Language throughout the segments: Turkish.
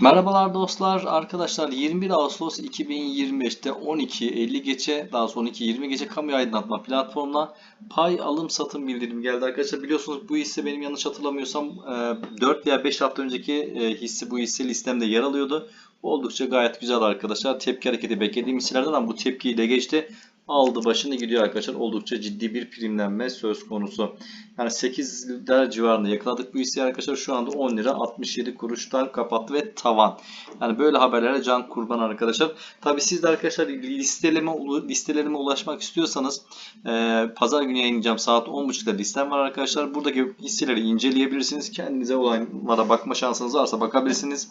Merhabalar dostlar. Arkadaşlar 21 Ağustos 2025'te 12.50 geçe daha sonra 12.20 geçe kamu aydınlatma platformuna pay alım satım bildirimi geldi arkadaşlar. Biliyorsunuz bu hisse benim yanlış hatırlamıyorsam 4 veya 5 hafta önceki e, hisse bu hisse listemde yer alıyordu. Oldukça gayet güzel arkadaşlar. Tepki hareketi beklediğim hisselerden ama bu tepkiyi de geçti. Aldı başını gidiyor arkadaşlar. Oldukça ciddi bir primlenme söz konusu. Yani 8 lira civarında yakaladık bu hisseyi arkadaşlar. Şu anda 10 lira 67 kuruştan kapattı ve tavan. Yani böyle haberlere can kurban arkadaşlar. Tabi siz de arkadaşlar listeleme, listelerime ulaşmak istiyorsanız e, pazar günü yayınlayacağım saat 10.30'da listem var arkadaşlar. Buradaki hisseleri inceleyebilirsiniz. Kendinize olaylara bakma şansınız varsa bakabilirsiniz.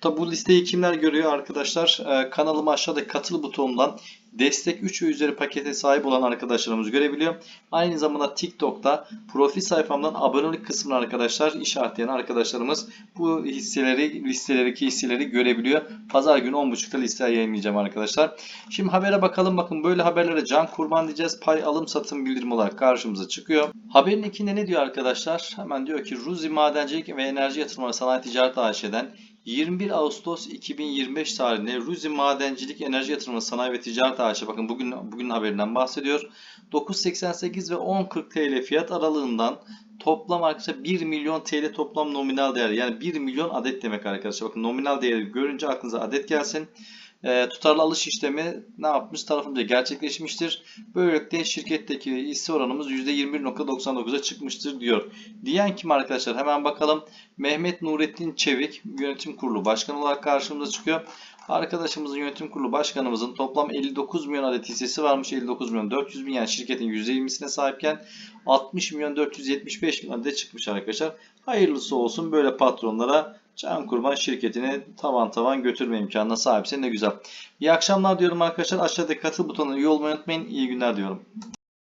Tabi bu listeyi kimler görüyor arkadaşlar? E, kanalıma aşağıdaki katıl butonundan destek 3 ve üzeri pakete sahip olan arkadaşlarımız görebiliyor. Aynı zamanda TikTok'ta profil sayfamdan abonelik kısmına arkadaşlar işaretleyen arkadaşlarımız bu hisseleri listedeki hisseleri görebiliyor. Pazar günü 10.30'da liste yayınlayacağım arkadaşlar. Şimdi habere bakalım. Bakın böyle haberlere can kurban diyeceğiz. Pay alım satım bildirimi olarak karşımıza çıkıyor. Haberin ikinde ne diyor arkadaşlar? Hemen diyor ki Ruzi Madencilik ve Enerji Yatırımları Sanayi Ticaret AŞ'den 21 Ağustos 2025 tarihinde Ruzi Madencilik Enerji Yatırımı Sanayi ve Ticaret AŞ bakın bugün bugün haberinden bahsediyor. 9.88 ve 10.40 TL fiyat aralığından toplam arkadaşlar 1 milyon TL toplam nominal değer yani 1 milyon adet demek arkadaşlar. Bakın nominal değeri görünce aklınıza adet gelsin. E, tutarlı alış işlemi ne yapmış tarafımızda gerçekleşmiştir. Böylelikle şirketteki hisse oranımız %21.99'a çıkmıştır diyor. Diyen kim arkadaşlar? Hemen bakalım. Mehmet Nurettin Çevik yönetim kurulu başkanı olarak karşımıza çıkıyor. Arkadaşımızın yönetim kurulu başkanımızın toplam 59 milyon adet hissesi varmış. 59 milyon 400 bin yani şirketin %20'sine sahipken 60 milyon 475 milyon adet çıkmış arkadaşlar. Hayırlısı olsun böyle patronlara Can Kurban şirketini tavan tavan götürme imkanına sahipse ne güzel. İyi akşamlar diyorum arkadaşlar. Aşağıdaki katıl butonuna üye olmayı unutmayın. İyi günler diyorum.